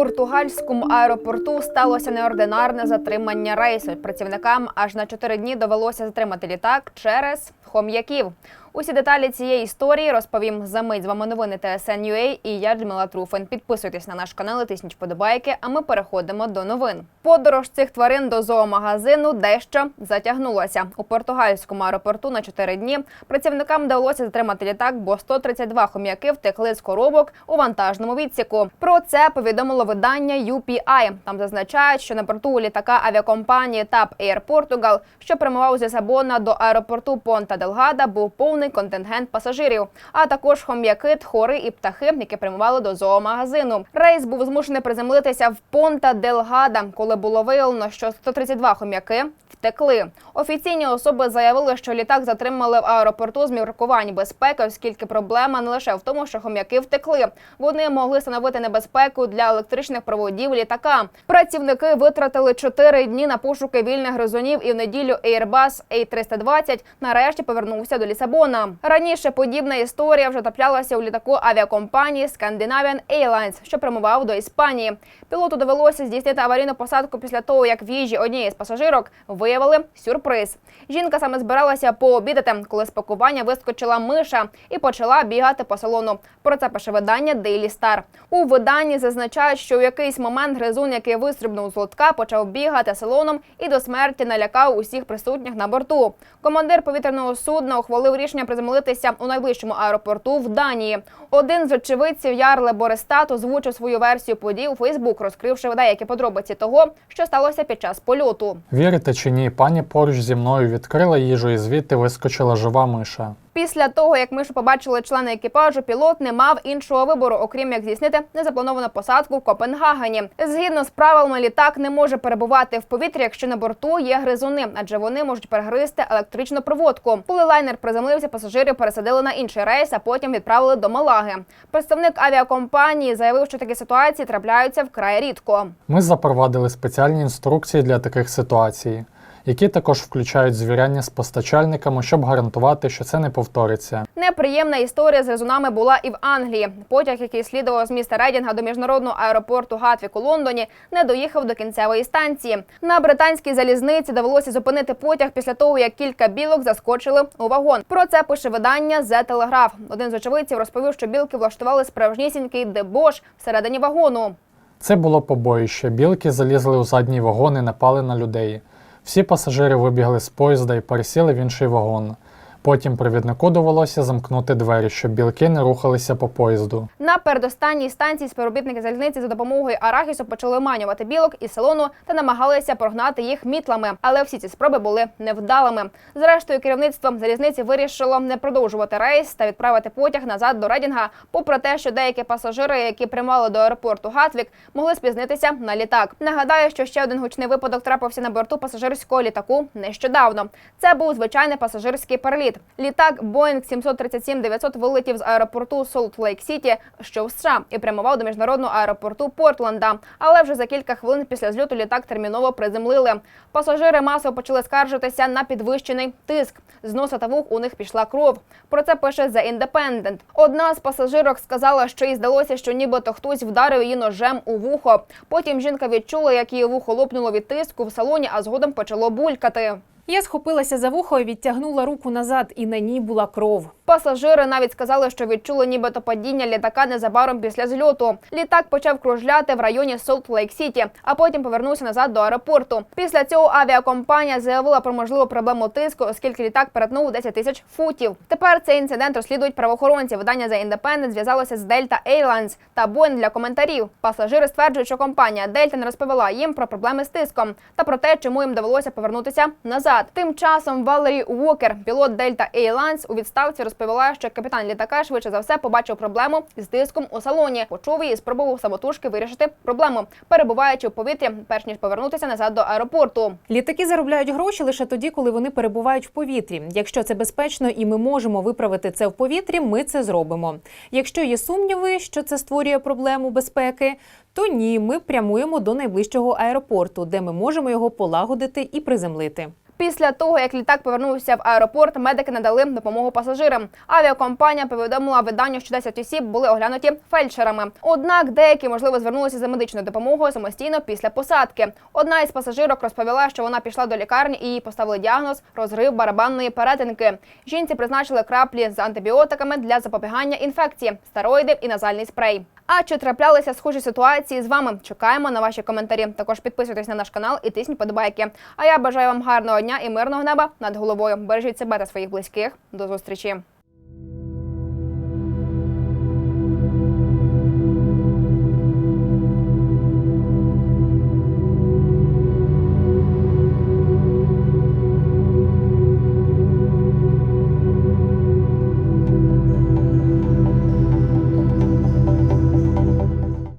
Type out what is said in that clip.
португальському аеропорту сталося неординарне затримання рейсу. Працівникам аж на чотири дні довелося затримати літак через хом'яків. Усі деталі цієї історії розповім за мить. З вами новини TSN.ua і я Джмила Труфен. Підписуйтесь на наш канал, і тисніть вподобайки. А ми переходимо до новин. Подорож цих тварин до зоомагазину дещо затягнулася у португальському аеропорту на 4 дні. Працівникам вдалося затримати літак, бо 132 хом'яки втекли з коробок у вантажному відсіку. Про це повідомило видання UPI. Там зазначають, що на борту літака авіакомпанії TAP Air Portugal, що прямував з Лісабона до аеропорту Понта Делгада, був повний контингент пасажирів, а також хом'яки, тхори і птахи, які прямували до зоомагазину. Рейс був змушений приземлитися в Понта Делгада, коли було виявлено, що 132 хом'яки втекли. Офіційні особи заявили, що літак затримали в аеропорту з міркувань безпеки, оскільки проблема не лише в тому, що хом'яки втекли. Вони могли становити небезпеку для електричних проводів літака. Працівники витратили 4 дні на пошуки вільних гризунів, і в неділю Airbus A320 нарешті повернувся до Лісабона. Раніше подібна історія вже траплялася у літаку авіакомпанії Scandinavian Airlines, що прямував до Іспанії. Пілоту довелося здійснити аварійну посадку після того, як в їжі однієї з пасажирок виявили сюрприз. Жінка саме збиралася пообідати, коли з пакування вискочила миша і почала бігати по салону. Про це пише видання Daily Star. У виданні зазначають, що у якийсь момент гризун, який вистрибнув з лотка, почав бігати салоном і до смерті налякав усіх присутніх на борту. Командир повітряного судна ухвалив рішення приземлитися у найближчому аеропорту в Данії. Один з очевидців Ярле Борестат озвучив свою версію подій у Фейсбук, розкривши деякі подробиці того, що сталося під час польоту. Вірите чи ні, пані поруч зі мною відкрила їжу і звідти вискочила жива миша. Після того, як мишу побачили члени екіпажу, пілот не мав іншого вибору, окрім як здійснити незаплановану посадку в Копенгагені. Згідно з правилами, літак не може перебувати в повітрі, якщо на борту є гризуни, адже вони можуть перегризти електричну проводку. Коли лайнер приземлився, пасажирів пересадили на інший рейс, а потім відправили до Малаги. Представник авіакомпанії заявив, що такі ситуації трапляються вкрай рідко. Ми запровадили спеціальні інструкції для таких ситуацій, які також включають звіряння з постачальниками, щоб гарантувати, що це не повториться. Неприємна історія з гризунами була і в Англії. Потяг, який слідував з міста Рейдінга до міжнародного аеропорту Гатвік у Лондоні, не доїхав до кінцевої станції. На британській залізниці довелося зупинити потяг після того, як кілька білок заскочили у вагон. Про це пише видання The Telegraph. Один з очевидців розповів, що білки влаштували справжнісінький дебош всередині вагону. Це було побоїще. Білки залізли у задній вагон і напали на людей. Всі пасажири вибігли з поїзда і пересіли в інший вагон. Потім провіднику довелося замкнути двері, щоб білки не рухалися по поїзду. На передостанній станції співробітники залізниці за допомогою арахісу почали виманювати білок із салону та намагалися прогнати їх мітлами. Але всі ці спроби були невдалими. Зрештою, керівництво залізниці вирішило не продовжувати рейс та відправити потяг назад до Редінга, попри те, що деякі пасажири, які прямували до аеропорту Гатвік, могли спізнитися на літак. Нагадаю, що ще один гучний випадок трапився на борту пасажирського літаку нещодавно. Це був звичайний пасажирський переліт. Літак Boeing 737-900 вилетів з аеропорту Солт Лейк Сіті, що в США, і прямував до міжнародного аеропорту Портленда. Але вже за кілька хвилин після зльоту літак терміново приземлили. Пасажири масово почали скаржитися на підвищений тиск. З носа та вух у них пішла кров. Про це пише The Independent. Одна з пасажирок сказала, що їй здалося, що нібито хтось вдарив її ножем у вухо. Потім жінка відчула, як її вухо лопнуло від тиску в салоні, а згодом почало булькати. Я схопилася за вухо і відтягнула руку назад, і на ній була кров. Пасажири навіть сказали, що відчули нібито падіння літака незабаром після зльоту. Літак почав кружляти в районі Солт Лейк Сіті, а потім повернувся назад до аеропорту. Після цього авіакомпанія заявила про можливу проблему тиску, оскільки літак перетнув 10 тисяч футів. Тепер цей інцидент розслідують правоохоронці. Видання The Independent зв'язалося з Delta Airlines та Boeing для коментарів. Пасажири стверджують, що компанія Delta не розповіла їм про проблеми з тиском та про те, чому їм довелося повернутися назад. Тим часом Валері Уокер, пілот Delta Airlines, у відставці розповіла, що капітан літака швидше за все побачив проблему з тиском у салоні, почув її і спробував самотужки вирішити проблему, перебуваючи в повітрі, перш ніж повернутися назад до аеропорту. Літаки заробляють гроші лише тоді, коли вони перебувають в повітрі. Якщо це безпечно і ми можемо виправити це в повітрі, ми це зробимо. Якщо є сумніви, що це створює проблему безпеки, то ні, ми прямуємо до найближчого аеропорту, де ми можемо його полагодити і приземлити. Після того, як літак повернувся в аеропорт, медики надали допомогу пасажирам. Авіакомпанія повідомила виданню, що 10 осіб були оглянуті фельдшерами. Однак деякі, можливо, звернулися за медичною допомогою самостійно після посадки. Одна із пасажирок розповіла, що вона пішла до лікарні і їй поставили діагноз розрив барабанної перетинки. Жінці призначили краплі з антибіотиками для запобігання інфекції, стероїди і назальний спрей. А чи траплялися схожі ситуації з вами? Чекаємо на ваші коментарі. Також підписуйтесь на наш канал і тисніть подобайки. А я бажаю вам гарного дня і мирного неба над головою. Бережіть себе та своїх близьких. До зустрічі.